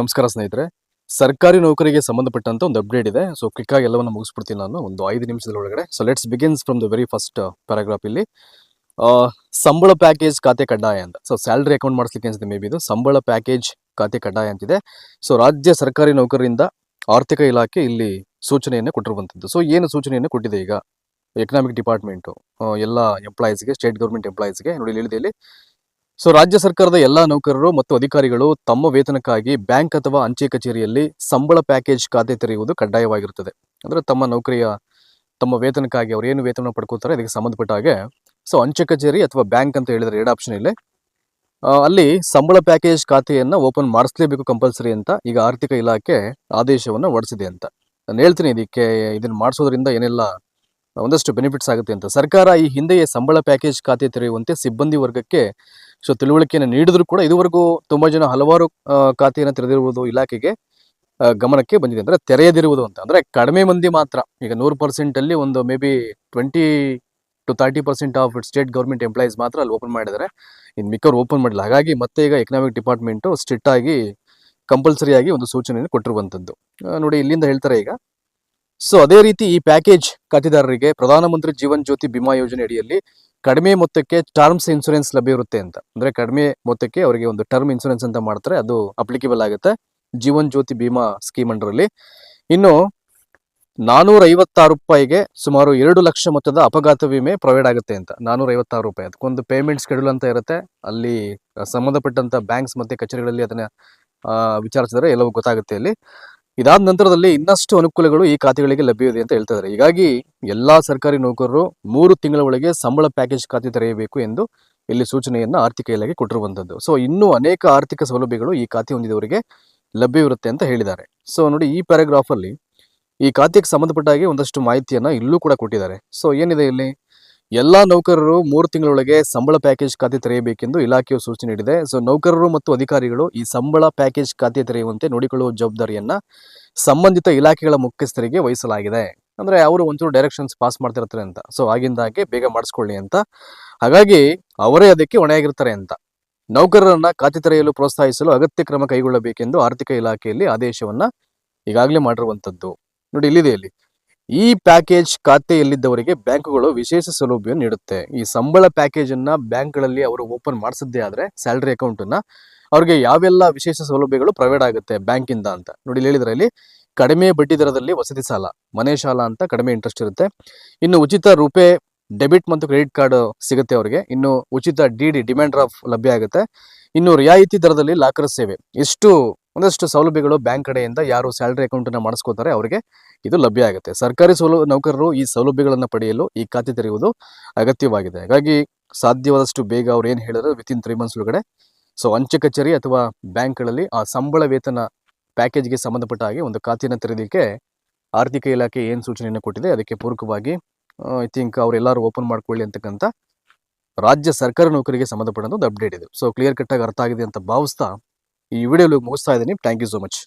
ನಮಸ್ಕಾರ ಸ್ನೇಹಿತರೆ. ಸರ್ಕಾರಿ ನೌಕರಿಗೆ ಸಂಬಂಧಪಟ್ಟಂತ ಒಂದು ಅಪ್ಡೇಟ್ ಇದೆ. ಸೊ ಕ್ವಿಕ್ ಆಗಿ ಎಲ್ಲವನ್ನು ಮುಗಿಸ್ಬಿಡ್ತೀನಿ ನಾನು. ಒಂದು ಐದು ನಿಮಿಷದ ಒಳಗಡೆ. So let's begins from the very first paragraph ಇಲ್ಲಿ. ಸಂಬಳ ಪ್ಯಾಕೇಜ್ ಖಾತೆ ಕಡ್ಡಾಯ ಅಂತ. ಸೊ ಸ್ಯಾಲ್ರಿ ಅಕೌಂಟ್ ಮಾಡಿಸ್ಲಿಕ್ಕೆ ಅನ್ಸುತ್ತೆ ಮೇ ಬಿ ಇದು. ಸಂಬಳ ಪ್ಯಾಕೇಜ್ ಖಾತೆ ಕಡ್ಡಾಯ ಅಂತಿದೆ. ಸೊ ರಾಜ್ಯ ಸರ್ಕಾರಿ ನೌಕರರಿಂದ ಆರ್ಥಿಕ ಇಲಾಖೆ ಇಲ್ಲಿ ಸೂಚನೆಯನ್ನು ಕೊಟ್ಟಿರುವಂಥದ್ದು ಸೊ ಏನು ಸೂಚನೆಯನ್ನು ಕೊಟ್ಟಿದೆ ಈಗ? ಎಕನಾಮಿಕ್ ಡಿಪಾರ್ಟ್ಮೆಂಟು ಎಲ್ಲ ಎಂಪ್ಲಾಯೀಸ್ಗೆ ಸ್ಟೇಟ್ ಗೌರ್ಮೆಂಟ್ ಎಂಪ್ಲಾಯೀಸ್ಗೆ ನೋಡಿ ಇಲ್ಲಿ. ಸೊ ರಾಜ್ಯ ಸರ್ಕಾರದ ಎಲ್ಲಾ ನೌಕರರು ಮತ್ತು ಅಧಿಕಾರಿಗಳು ತಮ್ಮ ವೇತನಕ್ಕಾಗಿ ಬ್ಯಾಂಕ್ ಅಥವಾ ಅಂಚೆ ಕಚೇರಿಯಲ್ಲಿ ಸಂಬಳ ಪ್ಯಾಕೇಜ್ ಖಾತೆ ತೆರೆಯುವುದು ಕಡ್ಡಾಯವಾಗಿರುತ್ತದೆ. ಅಂದ್ರೆ ತಮ್ಮ ನೌಕರಿಯ, ತಮ್ಮ ವೇತನಕ್ಕಾಗಿ ಅವ್ರು ಏನು ವೇತನ ಪಡ್ಕೋತಾರೆ ಅದಕ್ಕೆ ಸಂಬಂಧಪಟ್ಟ ಹಾಗೆ. ಸೊ ಅಂಚೆ ಕಚೇರಿ ಅಥವಾ ಬ್ಯಾಂಕ್ ಅಂತ ಹೇಳಿದ್ರೆ ಎರಡು ಆಪ್ಷನ್ ಇಲ್ಲಿ. ಅಲ್ಲಿ ಸಂಬಳ ಪ್ಯಾಕೇಜ್ ಖಾತೆಯನ್ನ ಓಪನ್ ಮಾಡಿಸ್ಲೇಬೇಕು ಕಂಪಲ್ಸರಿ ಅಂತ ಈಗ ಆರ್ಥಿಕ ಇಲಾಖೆ ಆದೇಶವನ್ನು ಹೊರಡಿಸಿದೆ ಅಂತ. ನಾನು ಹೇಳ್ತೀನಿ ಇದಕ್ಕೆ, ಇದನ್ನ ಮಾಡಿಸೋದ್ರಿಂದ ಏನೆಲ್ಲ ಒಂದಷ್ಟು ಬೆನಿಫಿಟ್ಸ್ ಆಗುತ್ತೆ ಅಂತ. ಸರ್ಕಾರ ಈ ಹಿಂದೆಯೇ ಸಂಬಳ ಪ್ಯಾಕೇಜ್ ಖಾತೆ ತೆರೆಯುವಂತೆ ಸಿಬ್ಬಂದಿ ವರ್ಗಕ್ಕೆ ಸೊ ತಿಳುವಳಿಕೆಯನ್ನು ನೀಡಿದ್ರು ಕೂಡ ಇದುವರೆಗೂ ತುಂಬಾ ಜನ ಹಲವಾರು ಖಾತೆಯನ್ನು ತೆರೆದಿರುವುದು ಇಲಾಖೆಗೆ ಗಮನಕ್ಕೆ ಬಂದಿದೆ. ಅಂದ್ರೆ ತೆರೆಯದಿರುವುದು ಅಂತ. ಅಂದ್ರೆ ಕಡಿಮೆ ಮಂದಿ ಮಾತ್ರ. ಈಗ ನೂರು ಪರ್ಸೆಂಟ್ ಅಲ್ಲಿ ಒಂದು maybe twenty to thirty percent of state government employees ಮಾತ್ರ ಅಲ್ಲಿ ಓಪನ್ ಮಾಡಿದ್ದಾರೆ. ಇನ್ನು ಮಿಕ್ಕವ್ರು ಓಪನ್ ಮಾಡಿಲ್ಲ ಹಾಗಾಗಿ ಮತ್ತೆ ಈಗ ಎಕನಾಮಿಕ್ ಡಿಪಾರ್ಟ್ಮೆಂಟ್ ಸ್ಟ್ರಿಕ್ಟ್ ಆಗಿ ಕಂಪಲ್ಸರಿ ಆಗಿ ಒಂದು ಸೂಚನೆಯನ್ನು ಕೊಟ್ಟಿರುವಂತದ್ದು ನೋಡಿ ಇಲ್ಲಿಂದ ಹೇಳ್ತಾರೆ ಈಗ. ಸೊ ಅದೇ ರೀತಿ ಈ ಪ್ಯಾಕೇಜ್ ಖಾತೆದಾರರಿಗೆ ಪ್ರಧಾನಮಂತ್ರಿ ಜೀವನ್ ಜ್ಯೋತಿ ಬಿಮಾ ಯೋಜನೆ ಅಡಿಯಲ್ಲಿ ಕಡಿಮೆ ಮೊತ್ತಕ್ಕೆ ಟರ್ಮ್ಸ್ ಇನ್ಸೂರೆನ್ಸ್ ಲಭ್ಯ ಇರುತ್ತೆ ಅಂತ. ಅಂದ್ರೆ ಕಡಿಮೆ ಮೊತ್ತಕ್ಕೆ ಅವರಿಗೆ ಒಂದು ಟರ್ಮ್ ಇನ್ಸೂರೆನ್ಸ್ ಅಂತ ಮಾಡ್ತಾರೆ, ಅದು ಅಪ್ಲಿಕೇಬಲ್ ಆಗುತ್ತೆ ಜೀವನ್ ಜ್ಯೋತಿ ಬಿಮಾ ಸ್ಕೀಮ್ ಅಂಡರಲ್ಲಿ ಇನ್ನು ನಾನೂರ ಐವತ್ತಾರು ರೂಪಾಯಿಗೆ ಸುಮಾರು ಎರಡು ಲಕ್ಷ ಮೊತ್ತದ ಅಪಘಾತ ವಿಮೆ ಪ್ರೊವೈಡ್ ಆಗುತ್ತೆ ಅಂತ. ನಾನೂರ ಐವತ್ತಾರು ರೂಪಾಯಿ ಅದಕ್ಕೊಂದು ಪೇಮೆಂಟ್ ಸ್ಕೆಡ್ಯೂಲ್ ಅಂತ ಇರುತ್ತೆ. ಅಲ್ಲಿ ಸಂಬಂಧಪಟ್ಟಂತ ಬ್ಯಾಂಕ್ಸ್ ಮತ್ತೆ ಕಚೇರಿಗಳಲ್ಲಿ ಅದನ್ನ ವಿಚಾರಿಸಿದ್ರೆ ಎಲ್ಲವೂ ಗೊತ್ತಾಗುತ್ತೆ ಅಲ್ಲಿ ಇದಾದ ನಂತರದಲ್ಲಿ ಇನ್ನಷ್ಟು ಅನುಕೂಲಗಳು ಈ ಖಾತೆಗಳಿಗೆ ಲಭ್ಯವಿದೆ ಅಂತ ಹೇಳ್ತಾ ಇದ್ದಾರೆ ಹೀಗಾಗಿ ಎಲ್ಲಾ ಸರ್ಕಾರಿ ನೌಕರರು ಮೂರು ತಿಂಗಳ ಒಳಗೆ ಸಂಬಳ ಪ್ಯಾಕೇಜ್ ಖಾತೆ ತೆರೆಯಬೇಕು ಎಂದು ಇಲ್ಲಿ ಸೂಚನೆಯನ್ನ ಆರ್ಥಿಕ ಇಲಾಖೆ ಕೊಟ್ಟಿರುವಂಥದ್ದು ಸೊ ಇನ್ನೂ ಅನೇಕ ಆರ್ಥಿಕ ಸೌಲಭ್ಯಗಳು ಈ ಖಾತೆ ಹೊಂದಿದವರಿಗೆ ಲಭ್ಯವಿರುತ್ತೆ ಅಂತ ಹೇಳಿದ್ದಾರೆ. ಸೊ ನೋಡಿ ಈ ಪ್ಯಾರಾಗ್ರಾಫ್ ಅಲ್ಲಿ ಈ ಖಾತೆಗೆ ಸಂಬಂಧಪಟ್ಟ ಹಾಗೆ ಒಂದಷ್ಟು ಮಾಹಿತಿಯನ್ನ ಇಲ್ಲೂ ಕೂಡ ಕೊಟ್ಟಿದ್ದಾರೆ. ಸೊ ಏನಿದೆ ಇಲ್ಲಿ? ಎಲ್ಲಾ ನೌಕರರು ಮೂರು ತಿಂಗಳೊಳಗೆ ಸಂಬಳ ಪ್ಯಾಕೇಜ್ ಖಾತೆ ತೆರೆಯಬೇಕೆಂದು ಇಲಾಖೆಯು ಸೂಚನೆ ನೀಡಿದೆ. ಸೊ ನೌಕರರು ಮತ್ತು ಅಧಿಕಾರಿಗಳು ಈ ಸಂಬಳ ಪ್ಯಾಕೇಜ್ ಖಾತೆ ತೆರೆಯುವಂತೆ ನೋಡಿಕೊಳ್ಳುವ ಜವಾಬ್ದಾರಿಯನ್ನ ಸಂಬಂಧಿತ ಇಲಾಖೆಗಳ ಮುಖ್ಯಸ್ಥರಿಗೆ ವಹಿಸಲಾಗಿದೆ. ಅಂದ್ರೆ ಅವರು ಒಂಚೂರು ಡೈರೆಕ್ಷನ್ಸ್ ಪಾಸ್ ಮಾಡ್ತಿರ್ತಾರೆ ಅಂತ. ಸೊ ಆಗಿಂದಾಗೆ ಬೇಗ ಮಾಡಿಸ್ಕೊಳ್ಳಿ ಅಂತ. ಹಾಗಾಗಿ ಅವರೇ ಅದಕ್ಕೆ ಹೊಣೆಯಾಗಿರ್ತಾರೆ ಅಂತ. ನೌಕರರನ್ನ ಖಾತೆ ತೆರೆಯಲು ಪ್ರೋತ್ಸಾಹಿಸಲು ಅಗತ್ಯ ಕ್ರಮ ಕೈಗೊಳ್ಳಬೇಕೆಂದು ಆರ್ಥಿಕ ಇಲಾಖೆಯಲ್ಲಿ ಆದೇಶವನ್ನ ಈಗಾಗಲೇ ಮಾಡಿರುವಂತದ್ದು. ನೋಡಿ, ಇಲ್ಲಿದೆ ಇಲ್ಲಿ. ಈ ಪ್ಯಾಕೇಜ್ ಖಾತೆಯಲ್ಲಿದ್ದವರಿಗೆ ಬ್ಯಾಂಕುಗಳು ವಿಶೇಷ ಸೌಲಭ್ಯ ನೀಡುತ್ತೆ. ಈ ಸಂಬಳ ಪ್ಯಾಕೇಜ್ ಅನ್ನ ಬ್ಯಾಂಕ್ಗಳಲ್ಲಿ ಅವರು ಓಪನ್ ಮಾಡಿಸಿದ್ದೇ ಆದ್ರೆ ಸ್ಯಾಲ್ರಿ ಅಕೌಂಟ್ ಅನ್ನ ಅವ್ರಿಗೆ ಯಾವೆಲ್ಲ ವಿಶೇಷ ಸೌಲಭ್ಯಗಳು ಪ್ರೊವೈಡ್ ಆಗುತ್ತೆ ಬ್ಯಾಂಕಿಂದ ಅಂತ. ನೋಡಿ ಹೇಳಿದ್ರಲ್ಲಿ ಹೇಳಿದ್ರೆ ಕಡಿಮೆ ಬಡ್ಡಿ ದರದಲ್ಲಿ ವಸತಿ ಸಾಲ, ಮನೆ ಸಾಲ ಅಂತ ಕಡಿಮೆ ಇಂಟ್ರೆಸ್ಟ್ ಇರುತ್ತೆ. ಇನ್ನು ಉಚಿತ ರೂಪೇ ಡೆಬಿಟ್ ಮತ್ತು ಕ್ರೆಡಿಟ್ ಕಾರ್ಡ್ ಸಿಗುತ್ತೆ ಅವರಿಗೆ. ಇನ್ನು ಉಚಿತ ಡಿ ಡಿ ಡಿಮ್ಯಾಂಡ್ ಡ್ರಾಫ್ಟ್ ಲಭ್ಯ ಆಗುತ್ತೆ. ಇನ್ನು ರಿಯಾಯಿತಿ ದರದಲ್ಲಿ ಲಾಕರ್ ಸೇವೆ. ಇಷ್ಟು ಒಂದಷ್ಟು ಸೌಲಭ್ಯಗಳು ಬ್ಯಾಂಕ್ ಕಡೆಯಿಂದ ಯಾರು ಸ್ಯಾಲ್ರಿ ಅಕೌಂಟನ್ನು ಮಾಡಿಸ್ಕೋತಾರೆ ಅವರಿಗೆ ಇದು ಲಭ್ಯ ಆಗುತ್ತೆ. ಸರ್ಕಾರಿ ಸೌಲ, ನೌಕರರು ಈ ಸೌಲಭ್ಯಗಳನ್ನು ಪಡೆಯಲು ಈ ಖಾತೆ ತೆರೆಯುವುದು ಅಗತ್ಯವಾಗಿದೆ. ಹಾಗಾಗಿ ಸಾಧ್ಯವಾದಷ್ಟು ಬೇಗ ಅವ್ರು ಏನು ಹೇಳಿದ್ರೆ ವಿತಿನ್ ತ್ರೀ ಮಂತ್ಸ್ ಒಳಗಡೆ. ಸೊ ಅಂಚೆ ಕಚೇರಿ ಅಥವಾ ಬ್ಯಾಂಕ್ಗಳಲ್ಲಿ ಆ ಸಂಬಳ ವೇತನ ಪ್ಯಾಕೇಜ್ಗೆ ಸಂಬಂಧಪಟ್ಟ ಹಾಗೆ ಒಂದು ಖಾತೆಯನ್ನು ತೆರೆಯಲಿಕ್ಕೆ ಆರ್ಥಿಕ ಇಲಾಖೆ ಏನು ಸೂಚನೆಯನ್ನು ಕೊಟ್ಟಿದೆ ಅದಕ್ಕೆ ಪೂರಕವಾಗಿ ಐ ಥಿಂಕ್ ಅವರೆಲ್ಲರೂ ಓಪನ್ ಮಾಡ್ಕೊಳ್ಳಿ ಅಂತಕ್ಕಂಥ ರಾಜ್ಯ ಸರ್ಕಾರ ನೌಕರಿಗೆ ಸಂಬಂಧಪಟ್ಟಂಥ ಒಂದು ಅಪ್ಡೇಟ್ ಇದೆ. ಸೊ ಕ್ಲಿಯರ್ ಕಟ್ ಆಗಿ ಅರ್ಥ ಆಗಿದೆ ಅಂತ ಭಾವಿಸ್ತಾ ఈ వీడియోలు ముగుస్తాయని థ్యాంక్ యూ సో మచ్